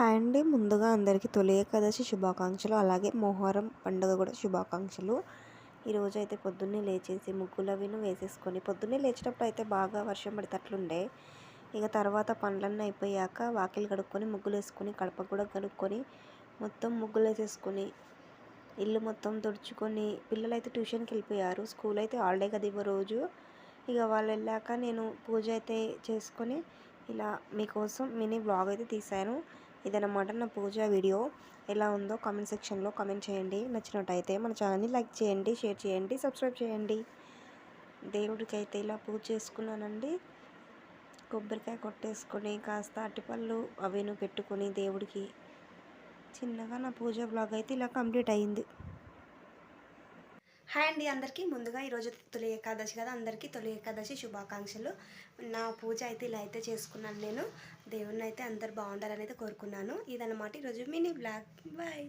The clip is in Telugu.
హాయ్ అండి. ముందుగా అందరికీ తొలి ఏకాదశి శుభాకాంక్షలు అలాగే మొహరం పండుగ కూడా శుభాకాంక్షలు. ఈరోజు అయితే పొద్దున్నే లేచేసి ముగ్గులవిను వేసేసుకొని పొద్దున్నే లేచేటప్పుడు అయితే బాగా వర్షం పడేటట్లుండే. ఇక తర్వాత పండ్లన్నీ అయిపోయాక వాకిలు కడుక్కొని ముగ్గులు వేసుకొని కడప కూడా కడుక్కొని మొత్తం ముగ్గులు వేసేసుకొని ఇల్లు మొత్తం తుడుచుకొని పిల్లలు అయితే ట్యూషన్కి వెళ్ళిపోయారు. స్కూల్ అయితే హాలిడే కదా ఇవ్వ రోజు. ఇక వాళ్ళు వెళ్ళాక నేను పూజ అయితే చేసుకొని ఇలా మీకోసం మినీ బ్లాగ్ అయితే తీశాను. ఇదన్నమాట నా పూజ వీడియో. ఎలా ఉందో కామెంట్ సెక్షన్లో కామెంట్ చేయండి. నచ్చినట్టయితే మన ఛానల్ని లైక్ చేయండి షేర్ చేయండి సబ్స్క్రైబ్ చేయండి. దేవుడికి అయితే ఇలా పూజ చేసుకున్నానండి. కొబ్బరికాయ కొట్టేసుకొని కాస్త అట్టిపళ్ళు అవిను పెట్టుకొని దేవుడికి. చిన్నగా నా పూజ బ్లాగ్ అయితే ఇలా కంప్లీట్ అయ్యింది హాయ్ అండి అందరికీ. ముందుగా ఈరోజు తొలి ఏకాదశి కదా. అందరికీ తొలి ఏకాదశి శుభాకాంక్షలు. నా పూజ అయితే ఇలా అయితే చేసుకున్నాను నేను. దేవుణ్ణి అయితే అందరు బాగుండాలని అయితే కోరుకున్నాను. ఇదన్నమాట ఈరోజు మినీ బ్లాగ్. బాయ్.